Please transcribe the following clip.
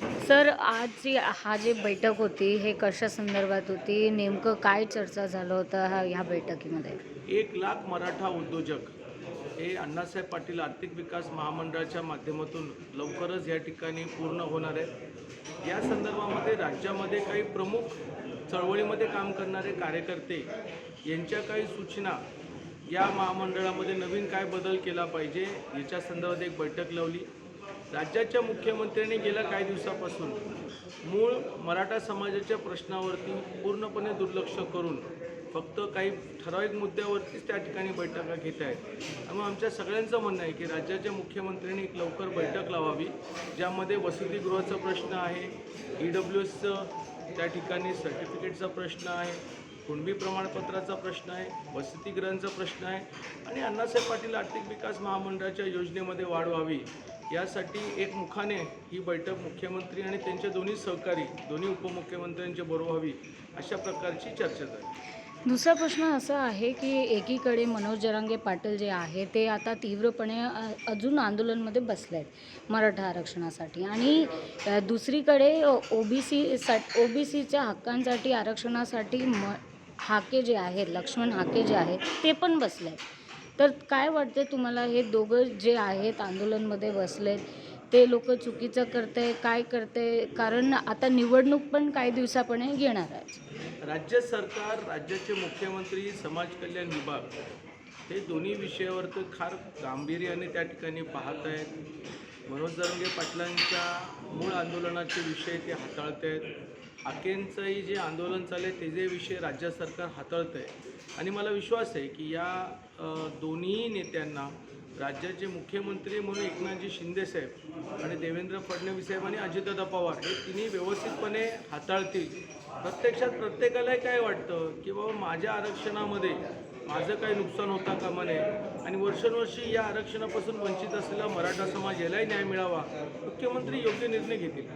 Sir आज जी हा जी बैठक होती हे कशा संदर्भात होती? नेमकं काय चर्चा झालं होतं हा ह्या बैठकीमध्ये? एक लाख मराठा उद्योजक. हे अण्णासाहेब पाटील आर्थिक विकास महामंडळाच्या माध्यमातून लवकरच या ठिकाणी पूर्ण होणार आहे या संदर्भामध्ये राज्यामध्ये काही प्रमुख चळवळीमध्ये काम करणारे कार्यकर्ते यांच्या काही सूचना या महामंडळामध्ये नवीन काय बदल केला पाहिजे याच्या संदर्भात एक बैठक लावली. राज्याच्या मुख्यमंत्र्यांनी गेल्या काही दिवसापासून मूळ मराठा समाजाच्या प्रश्नावरती पूर्णपणे दुर्लक्ष करून फक्त काही ठराविक मुद्द्यावरतीच त्या ठिकाणी बैठका घेत आहेत. त्यामुळे आमच्या सगळ्यांचं म्हणणं आहे की राज्याच्या मुख्यमंत्र्यांनी एक लवकर बैठक लावावी ज्यामध्ये वसतिगृहाचा प्रश्न आहे ई डब्ल्यू एसचं त्या ठिकाणी सर्टिफिकेटचा प्रश्न आहे कुणबी प्रमाणपत्राचा प्रश्न आहे वसतिगृहांचा प्रश्न आहे आणि अण्णासाहेब पाटील आर्थिक विकास महामंडळाच्या योजनेमध्ये वाढ व्हावी यासाठी एक मुखाने ही बैठक मुख्यमंत्री आणि त्यांचे दोन्ही सहकारी दोन्ही उपमुख्यमंत्र्यांच्या बरोबर व्हावी अशा प्रकारची चर्चा झाली. दुसरा प्रश्न असा आहे की एकीकडे मनोज जरांगे पाटील जे आहे ते आता तीव्रपणे अजून आंदोलनमध्ये बसले आहेत मराठा आरक्षणासाठी. आणि दुसरीकडे ओ बी सी सा ओ बी सीच्या हक्कांसाठी आरक्षणासाठी म हाके जे आहेत लक्ष्मण हाके जे आहेत ते पण बसले आहेत तर काय वाटते तुम्हाला हे दोघं जे आहेत आंदोलनमध्ये बसलेत ते लोक चुकीचं करते काय करते कारण आता निवडणूक पण काही दिवसापणे घेणार आहे. राज्य सरकार राज्याचे मुख्यमंत्री समाज कल्याण विभाग हे दोन्ही विषयावर तर फार गांभीर्याने त्या ठिकाणी पाहत आहेत. मनोज जरंगे पाटलांच्या मूळ आंदोलनाचे विषय ते हाताळत आहेत आकेंचंही जे आंदोलन चालू आहे त्याचे विषय राज्य सरकार हाताळत आहे आणि मला विश्वास आहे की या दोन्ही नेत्यांना राज्याचे मुख्यमंत्री म्हणून एकनाथजी शिंदेसाहेब आणि देवेंद्र फडणवीस साहेब आणि अजितदादा पवार हे तिन्ही व्यवस्थितपणे हाताळतील. प्रत्यक्षात प्रत्येकालाही काय वाटतं की बाबा माझ्या आरक्षणामध्ये माझं काही नुकसान होता कामा नये. आणि वर्षानुवर्षी या आरक्षणापासून वंचित असलेला मराठा समाज यालाही न्याय मिळावा मुख्यमंत्री योग्य निर्णय घेतील.